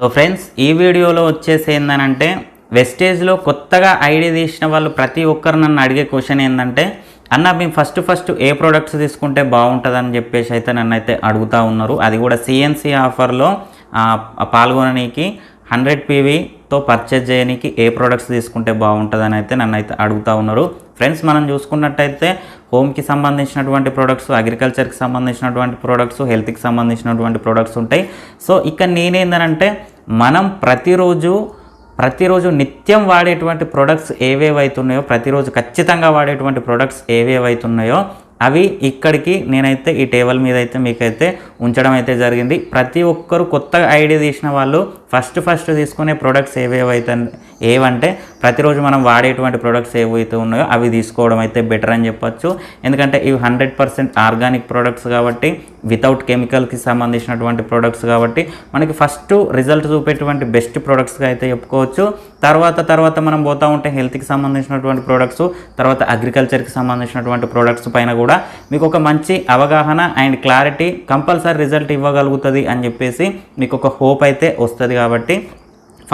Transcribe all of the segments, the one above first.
So friends ఈ వీడియోలో వచ్చేసి ఏంటనంటే వెస్టేజ్లో కొత్తగా ఐడి తీసిన వాళ్ళు ప్రతి ఒక్కరు నన్ను అడిగే క్వశ్చన్ ఏంటంటే అన్న మేము ఫస్ట్ ఫస్ట్ ఏ ప్రోడక్ట్స్ తీసుకుంటే బాగుంటుందని చెప్పేసి అయితే నన్ను అయితే అడుగుతూ ఉన్నారు. అది కూడా సిఎన్సి ఆఫర్లో పాల్గొనడానికి హండ్రెడ్ పీవీతో పర్చేజ్ చేయడానికి ఏ ప్రోడక్ట్స్ తీసుకుంటే బాగుంటుందని అయితే నన్ను అయితే అడుగుతూ ఉన్నారు. ఫ్రెండ్స్ మనం చూసుకున్నట్టయితే హోమ్కి సంబంధించినటువంటి ప్రొడక్ట్స్ అగ్రికల్చర్కి సంబంధించినటువంటి ప్రొడక్ట్స్ హెల్త్కి సంబంధించినటువంటి ప్రొడక్ట్స్ ఉంటాయి. సో ఇక నేనేందనంటే మనం ప్రతిరోజు ప్రతిరోజు నిత్యం వాడేటువంటి ప్రొడక్ట్స్ ఏవేవైతున్నాయో ప్రతిరోజు ఖచ్చితంగా వాడేటువంటి ప్రొడక్ట్స్ ఏవేవైతున్నాయో అవి ఇక్కడికి నేనైతే ఈ టేబుల్ మీద అయితే మీకైతే ఉంచడం అయితే జరిగింది. ప్రతి ఒక్కరు కొత్త ఐడియా తీసిన వాళ్ళు ఫస్ట్ ఫస్ట్ తీసుకునే ప్రొడక్ట్స్ ఏవేవైతే ఏవంటే ప్రతిరోజు మనం వాడేటువంటి ప్రొడక్ట్స్ ఏవైతే ఉన్నాయో అవి తీసుకోవడం అయితే బెటర్ అని చెప్పొచ్చు. ఎందుకంటే ఇవి హండ్రెడ్ పర్సెంట్ ఆర్గానిక్ ప్రొడక్ట్స్ కాబట్టి వితౌట్ కెమికల్కి సంబంధించినటువంటి ప్రొడక్ట్స్ కాబట్టి మనకి ఫస్ట్ రిజల్ట్ చూపేటువంటి బెస్ట్ ప్రొడక్ట్స్గా అయితే చెప్పుకోవచ్చు. తర్వాత తర్వాత మనం పోతూ ఉంటే హెల్త్కి సంబంధించినటువంటి ప్రొడక్ట్స్ తర్వాత అగ్రికల్చర్కి సంబంధించినటువంటి ప్రొడక్ట్స్ పైన కూడా మీకు ఒక మంచి అవగాహన అండ్ క్లారిటీ కంపల్సరీ రిజల్ట్ ఇవ్వగలుగుతుంది అని చెప్పేసి మీకు ఒక హోప్ అయితే వస్తుంది కాబట్టి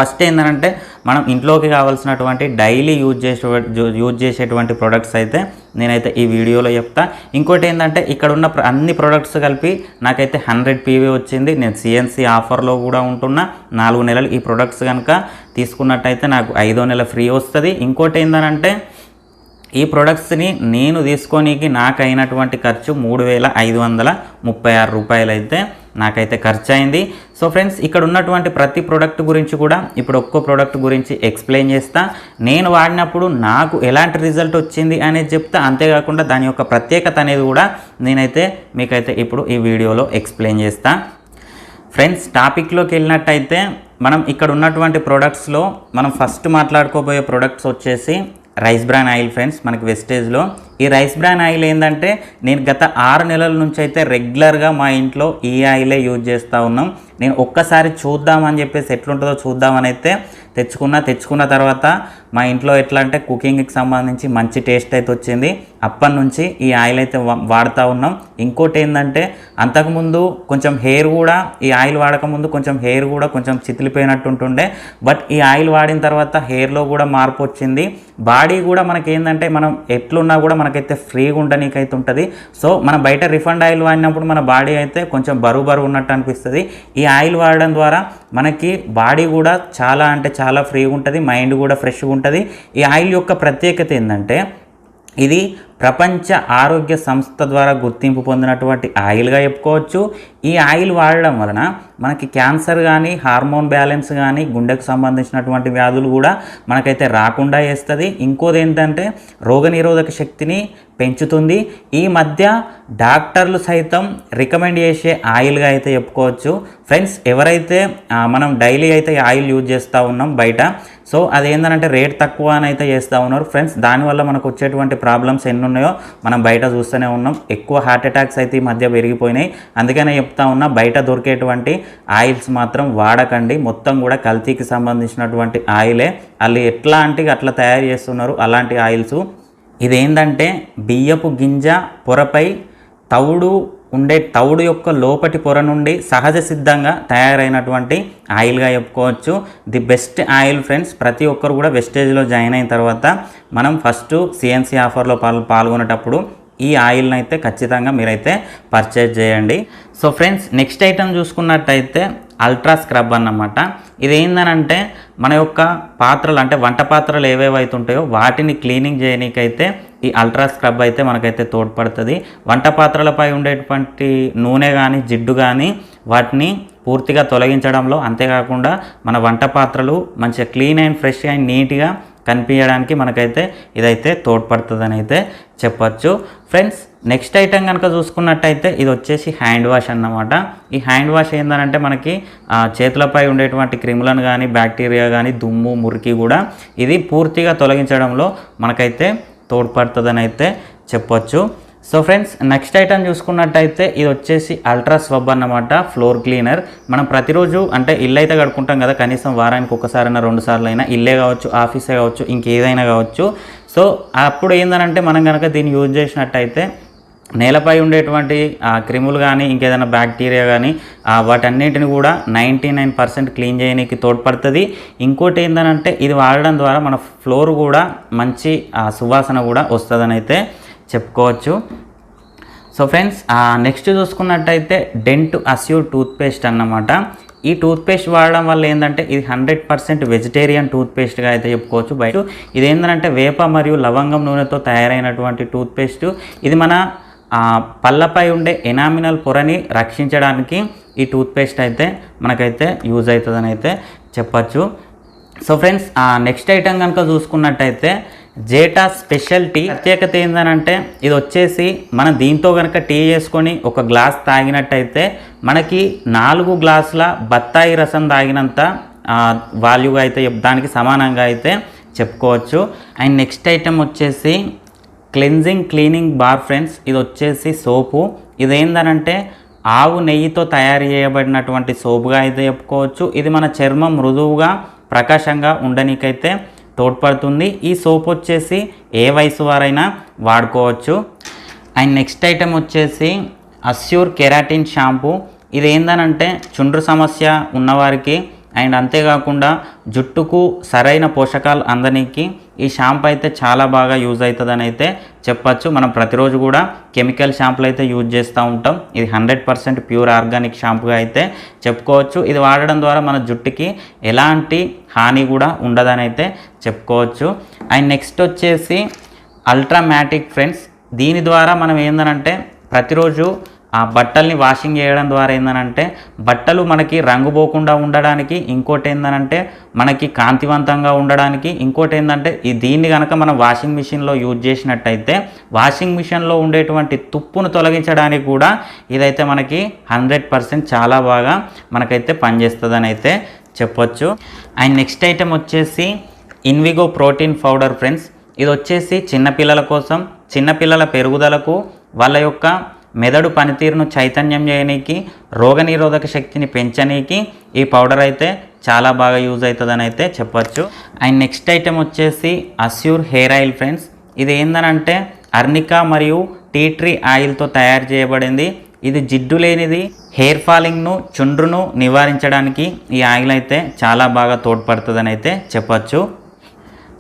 ఫస్ట్ ఏంటంటే మనం ఇంట్లోకి కావాల్సినటువంటి డైలీ యూజ్ చేసే యూజ్ చేసేటువంటి ప్రొడక్ట్స్ అయితే నేనైతే ఈ వీడియోలో చెప్తా. ఇంకోటి ఏంటంటే ఇక్కడ ఉన్న ప్ర- అన్ని ప్రొడక్ట్స్ కలిపి నాకైతే హండ్రెడ్ పీవీ వచ్చింది. నేను సిఎన్సి ఆఫర్లో కూడా ఉంటున్నా. నాలుగు నెలలు ఈ ప్రొడక్ట్స్ కనుక తీసుకున్నట్టయితే నాకు ఐదో నెల ఫ్రీ వస్తుంది. ఇంకోటి ఏంటంటే ఈ ప్రొడక్ట్స్ని నేను తీసుకోనీకి నాకు అయినటువంటి ఖర్చు మూడు వేల ఐదు వందల ముప్పై ఆరు రూపాయలు అయితే నాకైతే ఖర్చు అయింది సో ఫ్రెండ్స్ ఇక్కడ ఉన్నటువంటి ప్రతి ప్రోడక్ట్ గురించి కూడా ఇప్పుడు ఒక్కో ప్రోడక్ట్ గురించి ఎక్స్ప్లెయిన్ చేస్తా. నేను వాడినప్పుడు నాకు ఎలాంటి రిజల్ట్ వచ్చింది అనేది చెప్తా. అంతేకాకుండా దాని యొక్క ప్రత్యేకత అనేది కూడా నేనైతే మీకైతే ఇప్పుడు ఈ వీడియోలో ఎక్స్ప్లెయిన్ చేస్తా. ఫ్రెండ్స్ టాపిక్లోకి వెళ్ళినట్టయితే మనం ఇక్కడ ఉన్నటువంటి ప్రోడక్ట్స్లో మనం ఫస్ట్ మాట్లాడుకోబోయే ప్రోడక్ట్స్ వచ్చేసి రైస్ బ్రాన్ ఆయిల్ ఫ్రెండ్స్ మనకి వెస్టేజ్లో ఈ రైస్ బ్రాన్ ఆయిల్ ఏంటంటే నేను గత ఆరు నెలల నుంచి అయితే రెగ్యులర్గా మా ఇంట్లో ఈ ఆయిలే యూజ్ చేస్తూ ఉన్నాం. నేను ఒక్కసారి చూద్దామని చెప్పేసి ఎట్లుంటుందో చూద్దామని అయితే తెచ్చుకున్న తెచ్చుకున్న తర్వాత మా ఇంట్లో ఎట్లా అంటే కుకింగ్కి సంబంధించి మంచి టేస్ట్ అయితే వచ్చింది. అప్పటి నుంచి ఈ ఆయిల్ అయితే వా- వాడుతూ ఉన్నాం. ఇంకోటి ఏంటంటే అంతకుముందు కొంచెం హెయిర్ కూడా ఈ ఆయిల్ వాడకముందు కొంచెం హెయిర్ కూడా కొంచెం చితిలిపోయినట్టు ఉంటుండే. బట్ ఈ ఆయిల్ వాడిన తర్వాత హెయిర్లో కూడా మార్పు వచ్చింది. బాడీ కూడా మనకి ఏంటంటే మనం ఎట్లున్నా కూడా మనకైతే ఫ్రీగా ఉండనీకైతే ఉంటుంది. సో మనం బయట రిఫండ్ ఆయిల్ వాడినప్పుడు మన బాడీ అయితే కొంచెం బరువు బరువు ఉన్నట్టు అనిపిస్తుంది. ఈ ఆయిల్ వాడడం ద్వారా మనకి బాడీ కూడా చాలా అంటే చాలా ఫ్రీగా ఉంటుంది. మైండ్ కూడా ఫ్రెష్గా ఉంటుంది. ఈ ఆయిల్ యొక్క ప్రత్యేకత ఏంటంటే ఇది ప్రపంచ ఆరోగ్య సంస్థ ద్వారా గుర్తింపు పొందినటువంటి ఆయిల్గా చెప్పుకోవచ్చు. ఈ ఆయిల్ వాడడం వలన మనకి క్యాన్సర్ కానీ హార్మోన్ బ్యాలెన్స్ కానీ గుండెకు సంబంధించినటువంటి వ్యాధులు కూడా మనకైతే రాకుండా చేస్తుంది. ఇంకోది ఏంటంటే రోగనిరోధక శక్తిని పెంచుతుంది. ఈ మధ్య డాక్టర్లు సైతం రికమెండ్ చేసే ఆయిల్గా అయితే చెప్పుకోవచ్చు. ఫ్రెండ్స్ ఎవరైతే మనం డైలీ అయితే ఆయిల్ యూజ్ చేస్తూ ఉన్నాం బయట సో అదేంటంటే రేట్ తక్కువ అని అయితే చేస్తూ ఉన్నారు. ఫ్రెండ్స్ దానివల్ల మనకు వచ్చేటువంటి ప్రాబ్లమ్స్ ఎన్నో ఉన్నాయో మనం బయట చూస్తూనే ఉన్నాం. ఎక్కువ హార్ట్ అటాక్స్ అయితే ఈ మధ్య పెరిగిపోయినాయి. అందుకనే చెప్తా ఉన్నా బయట దొరికేటువంటి ఆయిల్స్ మాత్రం వాడకండి. మొత్తం కూడా కల్తీకి సంబంధించినటువంటి ఆయిలే. వాళ్ళు ఎట్లాంటివి అట్లా తయారు చేస్తున్నారు అలాంటి ఆయిల్స్. ఇదేంటంటే బియ్యపు గింజ పొరపై తవుడు ఉండే తవుడు యొక్క లోపటి పొర నుండి సహజ సిద్ధంగా తయారైనటువంటి ఆయిల్గా చెప్పుకోవచ్చు. ది బెస్ట్ ఆయిల్ ఫ్రెండ్స్ ప్రతి ఒక్కరు కూడా వెస్టేజ్లో జాయిన్ అయిన తర్వాత మనం ఫస్ట్ సిఎన్సి ఆఫర్లో పాల్ పాల్గొనేటప్పుడు ఈ ఆయిల్ని అయితే ఖచ్చితంగా మీరైతే పర్చేజ్ చేయండి. సో ఫ్రెండ్స్ నెక్స్ట్ ఐటమ్ చూసుకున్నట్టయితే అల్ట్రా స్క్రబ్ అన్నమాట. ఇది ఏందనంటే మన యొక్క పాత్రలు అంటే వంట పాత్రలు ఏవేవైతే ఉంటాయో వాటిని క్లీనింగ్ చేయనీకైతే ఈ అల్ట్రా స్క్రబ్ అయితే మనకైతే తోడ్పడుతుంది. వంట పాత్రలపై ఉండేటువంటి నూనె కానీ జిడ్డు కానీ వాటిని పూర్తిగా తొలగించడంలో అంతేకాకుండా మన వంట పాత్రలు మంచిగా క్లీన్ అండ్ ఫ్రెష్ అండ్ నీట్గా కనిపించడానికి మనకైతే ఇదైతే తోడ్పడుతుందని అయితే చెప్పచ్చు. ఫ్రెండ్స్ నెక్స్ట్ ఐటెం కనుక చూసుకున్నట్టయితే ఇది వచ్చేసి హ్యాండ్ వాష్ అన్నమాట. ఈ హ్యాండ్ వాష్ ఏంటంటే మనకి చేతులపై ఉండేటువంటి క్రిములను కానీ బ్యాక్టీరియా కానీ దుమ్ము మురికి కూడా ఇది పూర్తిగా తొలగించడంలో మనకైతే తోడ్పడుతుందని అయితే చెప్పొచ్చు. సో ఫ్రెండ్స్ నెక్స్ట్ ఐటమ్ చూసుకున్నట్టయితే ఇది వచ్చేసి అల్ట్రా స్వబ్ అన్నమాట ఫ్లోర్ క్లీనర్ మనం ప్రతిరోజు అంటే ఇల్లు అయితే కడుక్కుంటాం కదా కనీసం వారానికి ఒకసారైనా రెండు సార్లు అయినా ఇల్లే కావచ్చు ఆఫీసే కావచ్చు ఇంకేదైనా కావచ్చు. సో అప్పుడు ఏందనంటే మనం కనుక దీన్ని యూజ్ చేసినట్టయితే నేలపై ఉండేటువంటి క్రిములు కానీ ఇంకేదైనా బ్యాక్టీరియా కానీ వాటన్నిటిని కూడా నైంటీ నైన్ పర్సెంట్ క్లీన్ చేయడానికి తోడ్పడుతుంది. ఇంకోటి ఏంటంటే ఇది వాడడం ద్వారా మన ఫ్లోర్ కూడా మంచి సువాసన కూడా వస్తుందని అయితే చెప్పుకోవచ్చు. సో ఫ్రెండ్స్ నెక్స్ట్ చూసుకున్నట్టయితే డెంట్ అస్యూర్ టూత్పేస్ట్ అన్నమాట. ఈ టూత్పేస్ట్ వాడడం వల్ల ఏంటంటే ఇది హండ్రెడ్ పర్సెంట్ వెజిటేరియన్ టూత్పేస్ట్గా అయితే చెప్పుకోవచ్చు. బయట ఇది ఏంటంటే వేప మరియు లవంగం నూనెతో తయారైనటువంటి టూత్పేస్ట్. ఇది మన పళ్ళపై ఉండే ఎనామినల్ పొరని రక్షించడానికి ఈ టూత్పేస్ట్ అయితే మనకైతే యూజ్ అవుతుందని అయితే చెప్పచ్చు. సో ఫ్రెండ్స్ నెక్స్ట్ ఐటమ్ కనుక చూసుకున్నట్టయితే జేటా స్పెషల్ టీ ప్రత్యేకత ఏంటంటే ఇది వచ్చేసి మనం దీంతో కనుక టీ చేసుకొని ఒక గ్లాస్ తాగినట్టయితే మనకి నాలుగు గ్లాసుల బత్తాయి రసం తాగినంత వాల్యూగా అయితే దానికి సమానంగా అయితే చెప్పుకోవచ్చు. అండ్ నెక్స్ట్ ఐటెం వచ్చేసి క్లెన్జింగ్ క్లీనింగ్ బార్ ఫ్రెండ్స్ ఇది వచ్చేసి సోపు. ఇదేందనంటే ఆవు నెయ్యితో తయారు చేయబడినటువంటి సోపుగా అయితే చెప్పుకోవచ్చు. ఇది మన చర్మం మృదువుగా ప్రకాశంగా ఉండనీకైతే తోడ్పడుతుంది. ఈ సోప్ వచ్చేసి ఏ వయసు వారైనా వాడుకోవచ్చు. అండ్ నెక్స్ట్ ఐటెం వచ్చేసి అస్యూర్ కెరాటిన్ షాంపూ. ఇది ఏందనంటే చుండ్రు సమస్య ఉన్నవారికి అండ్ అంతేకాకుండా జుట్టుకు సరైన పోషకాలు అందనీకి ఈ షాంపూ అయితే చాలా బాగా యూజ్ అవుతుందని అయితే చెప్పచ్చు. మనం ప్రతిరోజు కూడా కెమికల్ షాంపులు అయితే యూజ్ చేస్తూ ఉంటాం. ఇది హండ్రెడ్ పర్సెంట్ ప్యూర్ ఆర్గానిక్ షాంపుగా అయితే చెప్పుకోవచ్చు. ఇది వాడడం ద్వారా మన జుట్టుకి ఎలాంటి హాని కూడా ఉండదని అయితే చెప్పుకోవచ్చు. అండ్ నెక్స్ట్ వచ్చేసి అల్ట్రా మ్యాటిక్ ఫ్రెండ్స్ దీని ద్వారా మనం ఏందనంటే ప్రతిరోజు ఆ బట్టల్ని వాషింగ్ చేయడం ద్వారా ఏందనంటే బట్టలు మనకి రంగు పోకుండా ఉండడానికి ఇంకోటి ఏందనంటే మనకి కాంతివంతంగా ఉండడానికి ఇంకోటి ఏంటంటే ఈ దీన్ని కనుక మనం వాషింగ్ మిషన్లో యూజ్ చేసినట్టయితే వాషింగ్ మిషన్లో ఉండేటువంటి తుప్పును తొలగించడానికి కూడా ఇదైతే మనకి హండ్రెడ్ పర్సెంట్ చాలా బాగా మనకైతే పనిచేస్తుందని అయితే చెప్పొచ్చు. అండ్ నెక్స్ట్ ఐటెం వచ్చేసి ఇన్విగో ప్రోటీన్ పౌడర్ ఫ్రెండ్స్. ఇది వచ్చేసి చిన్నపిల్లల కోసం చిన్నపిల్లల పెరుగుదలకు వాళ్ళ యొక్క మెదడు పనితీరును చైతన్యం చేయనీకి రోగనిరోధక శక్తిని పెంచనీకి ఈ పౌడర్ అయితే చాలా బాగా యూజ్ అవుతుందని అయితే చెప్పచ్చు. అండ్ నెక్స్ట్ ఐటెం వచ్చేసి అస్యూర్ హెయిర్ ఆయిల్ ఫ్రెండ్స్. ఇది ఏందనంటే అర్నికా మరియు టీ ట్రీ ఆయిల్తో తయారు చేయబడింది. ఇది జిడ్డు లేనిది హెయిర్ ఫాలింగ్ను చుండ్రును నివారించడానికి ఈ ఆయిల్ అయితే చాలా బాగా తోడ్పడుతుందని అయితే చెప్పచ్చు.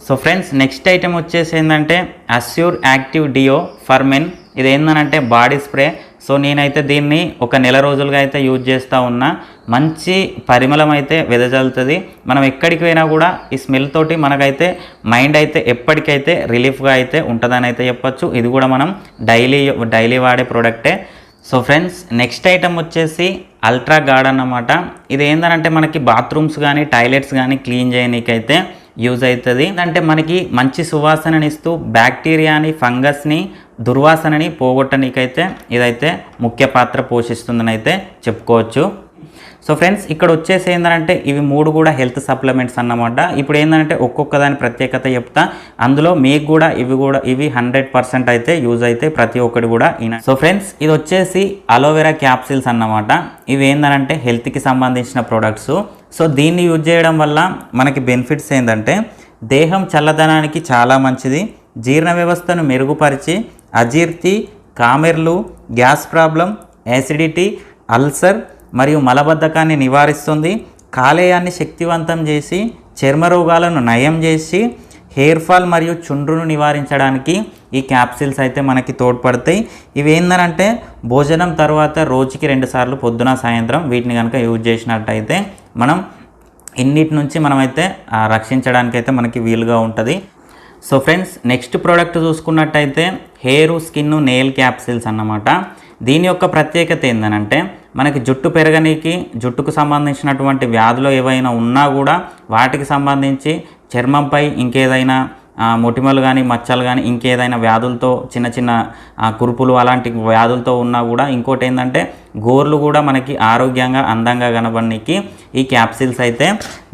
సో ఫ్రెండ్స్ నెక్స్ట్ ఐటెం వచ్చేసి ఏంటంటే assure active deo for men ఇది ఏంటంటే బాడీ స్ప్రే. సో నేనైతే దీన్ని ఒక నెల రోజులుగా అయితే యూజ్ చేస్తూ ఉన్నా. మంచి పరిమళం అయితే వెదజల్లుతుంది. మనం ఎక్కడికి పోయినా కూడా ఈ స్మెల్ తోటి మనకైతే మైండ్ అయితే ఎప్పటికైతే రిలీఫ్గా అయితే ఉంటుందని అయితే చెప్పచ్చు. ఇది కూడా మనం డైలీ డైలీ వాడే ప్రోడక్టే. సో ఫ్రెండ్స్ నెక్స్ట్ ఐటమ్ వచ్చేసి అల్ట్రా గార్డ్ అన్నమాట. ఇది ఏంటంటే మనకి బాత్రూమ్స్ కానీ టాయిలెట్స్ కానీ క్లీన్ చేయనీకైతే యూజ్ అవుతుంది. అంటే మనకి మంచి సువాసననిస్తూ బ్యాక్టీరియాని ఫంగస్ని దుర్వాసనని పోగొట్టనీకైతే ఇదైతే ముఖ్య పాత్ర పోషిస్తుందని అయితే చెప్పుకోవచ్చు. సో ఫ్రెండ్స్ ఇక్కడ వచ్చేసి ఏంటంటే ఇవి మూడు కూడా హెల్త్ సప్లిమెంట్స్ అన్నమాట. ఇప్పుడు ఏంటంటే ఒక్కొక్క దాని ప్రత్యేకత చెప్తా. అందులో మీకు కూడా ఇవి కూడా ఇవి హండ్రెడ్ పర్సెంట్ అయితే యూజ్ అయితే ప్రతి ఒక్కటి కూడా సో ఫ్రెండ్స్ ఇది వచ్చేసి అలోవెరా క్యాప్సిల్స్ అన్నమాట. ఇవి ఏంటంటే హెల్త్కి సంబంధించిన ప్రొడక్ట్స్ సో దీన్ని యూజ్ చేయడం వల్ల మనకి బెనిఫిట్స్ ఏంటంటే దేహం చల్లదనానికి చాలా మంచిది జీర్ణ వ్యవస్థను మెరుగుపరిచి అజీర్తి కామెర్లు గ్యాస్ ప్రాబ్లం యాసిడిటీ అల్సర్ మరియు మలబద్ధకాన్ని నివారిస్తుంది. కాలేయాన్ని శక్తివంతం చేసి చర్మ రోగాలను నయం చేసి హెయిర్ ఫాల్ మరియు చుండ్రును నివారించడానికి ఈ క్యాప్సిల్స్ అయితే మనకి తోడ్పడతాయి. ఇవి ఏంటంటే భోజనం తర్వాత రోజుకి రెండుసార్లు పొద్దున సాయంత్రం వీటిని కనుక యూజ్ చేసినట్టయితే మనం ఇన్నిటి నుంచి మనమైతే రక్షించడానికి అయితే మనకి వీలుగా ఉంటుంది. సో ఫ్రెండ్స్ నెక్స్ట్ ప్రోడక్ట్ చూసుకున్నట్టయితే హెయిర్ స్కిన్ నెయిల్ క్యాప్సిల్స్ అన్నమాట. దీని యొక్క ప్రత్యేకత ఏంటంటే మనకి జుట్టు పెరగనీకి జుట్టుకు సంబంధించినటువంటి వ్యాధులు ఏవైనా ఉన్నా కూడా వాటికి సంబంధించి చర్మంపై ఇంకేదైనా మొటిమలు కానీ మచ్చలు కానీ ఇంకేదైనా వ్యాధులతో చిన్న చిన్న కురుపులు అలాంటి వ్యాధులతో ఉన్నా కూడా ఇంకోటి ఏంటంటే గోర్లు కూడా మనకి ఆరోగ్యంగా అందంగా కనబడడానికి ఈ క్యాప్సిల్స్ అయితే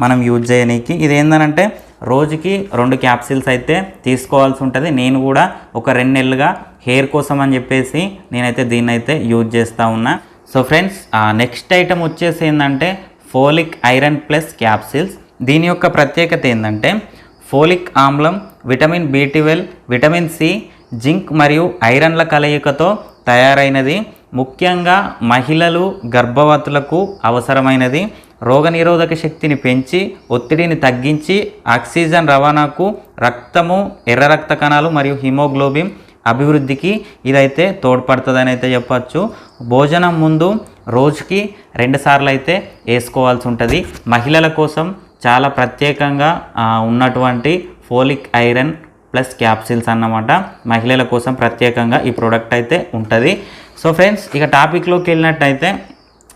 మనం యూజ్ చేయనీకి. ఇది ఏంటంటే రోజుకి రెండు క్యాప్సిల్స్ అయితే తీసుకోవాల్సి ఉంటుంది నేను కూడా ఒక రెండు నెలలుగా హెయిర్ కోసం అని చెప్పేసి నేనైతే దీన్ని అయితే యూజ్ చేస్తూ ఉన్నా. సో ఫ్రెండ్స్ నెక్స్ట్ ఐటమ్ వచ్చేసి ఏంటంటే ఫోలిక్ ఐరన్ ప్లస్ క్యాప్సిల్స్. దీని యొక్క ప్రత్యేకత ఏంటంటే ఫోలిక్ ఆమ్లం vitamin B twelve vitamin C zinc మరియు ఐరన్ల కలయికతో తయారైనది. ముఖ్యంగా మహిళలు గర్భవతులకు అవసరమైనది. రోగనిరోధక శక్తిని పెంచి ఒత్తిడిని తగ్గించి ఆక్సిజన్ రవాణాకు రక్తము ఎర్ర రక్త కణాలు మరియు హిమోగ్లోబిన్ అభివృద్ధికి ఇదైతే తోడ్పడుతుందని అయితే చెప్పచ్చు. భోజనం ముందు రోజుకి రెండుసార్లు అయితే వేసుకోవాల్సి ఉంటుంది. మహిళల కోసం చాలా ప్రత్యేకంగా ఉన్నటువంటి ఫోలిక్ ఐరన్ ప్లస్ క్యాప్సిల్స్ అన్నమాట. మహిళల కోసం ప్రత్యేకంగా ఈ ప్రోడక్ట్ అయితే ఉంటుంది. సో ఫ్రెండ్స్ ఇక టాపిక్లోకి వెళ్ళినట్టయితే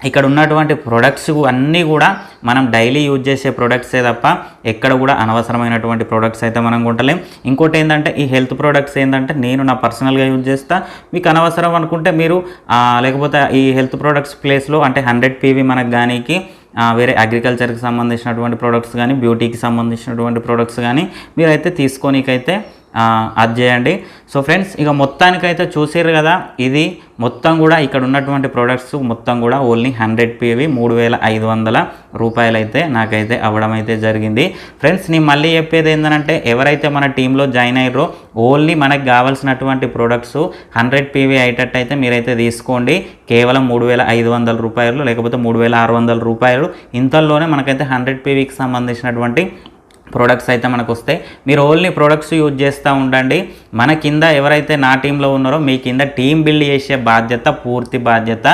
ఇక్కడ ఉన్నటువంటి ప్రొడక్ట్స్ అన్నీ కూడా మనం డైలీ యూజ్ చేసే ప్రొడక్ట్సే తప్ప ఎక్కడ కూడా అనవసరమైనటువంటి ప్రొడక్ట్స్ అయితే మనం కొంటలేం. ఇంకోటి ఏంటంటే ఈ హెల్త్ ప్రొడక్ట్స్ ఏంటంటే నేను నా పర్సనల్గా యూజ్ చేస్తా. మీకు అనవసరం అనుకుంటే మీరు లేకపోతే ఈ హెల్త్ ప్రొడక్ట్స్ ప్లేస్లో అంటే హండ్రెడ్ పీవీ మనకు గానీకి వేరే అగ్రికల్చర్కి సంబంధించినటువంటి ప్రొడక్ట్స్ కానీ బ్యూటీకి సంబంధించినటువంటి ప్రొడక్ట్స్ కానీ మీరైతే తీసుకోనీకైతే అది చేయండి. సో ఫ్రెండ్స్ ఇక మొత్తానికైతే చూసారు కదా ఇది మొత్తం కూడా ఇక్కడ ఉన్నటువంటి ప్రొడక్ట్స్ మొత్తం కూడా ఓన్లీ హండ్రెడ్ పీవి మూడు వేల ఐదు వందల రూపాయలు అయితే నాకైతే అవ్వడం అయితే జరిగింది. ఫ్రెండ్స్ నేను మళ్ళీ చెప్పేది ఏంటంటే ఎవరైతే మన టీంలో జాయిన్ అయ్యారో ఓన్లీ మనకు కావాల్సినటువంటి ప్రొడక్ట్స్ హండ్రెడ్ పీవీ అయ్యేటట్టు అయితే మీరైతే తీసుకోండి. కేవలం మూడు వేల ఐదు వందల రూపాయలు లేకపోతే మూడు వేల ఆరు వందల రూపాయలు. ఇంతల్లోనే మనకైతే హండ్రెడ్ పీవీకి సంబంధించినటువంటి ప్రొడక్ట్స్ అయితే మనకు వస్తాయి. మీరు ఓన్లీ ప్రొడక్ట్స్ యూజ్ చేస్తూ ఉండండి. మన కింద ఎవరైతే నా టీంలో ఉన్నారో మీ కింద టీం బిల్డ్ చేసే బాధ్యత పూర్తి బాధ్యత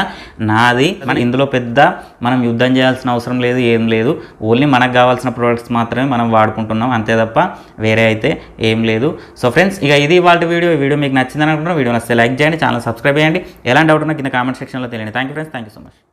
నాది. మన ఇందులో పెద్ద మనం యుద్ధం చేయాల్సిన అవసరం లేదు ఏం లేదు. ఓన్లీ మనకు కావాల్సిన ప్రొడక్ట్స్ మాత్రమే మనం వాడుకుంటున్నాం. అంతే తప్ప వేరే అయితే ఏం లేదు. సో ఫ్రెండ్స్ ఇక ఇది వాళ్ళ వీడియో. వీడియో మీకు నచ్చిందని అనుకుంటున్నా వీడియో నచ్చితే లైక్ చేయండి ఛానల్ సబ్స్క్రైబ్ చేయండి. ఎలాంటి డౌట్ ఉన్నా కింద కామెంట్ సెక్షన్లో తెలియండి. Thank you friends thank you so much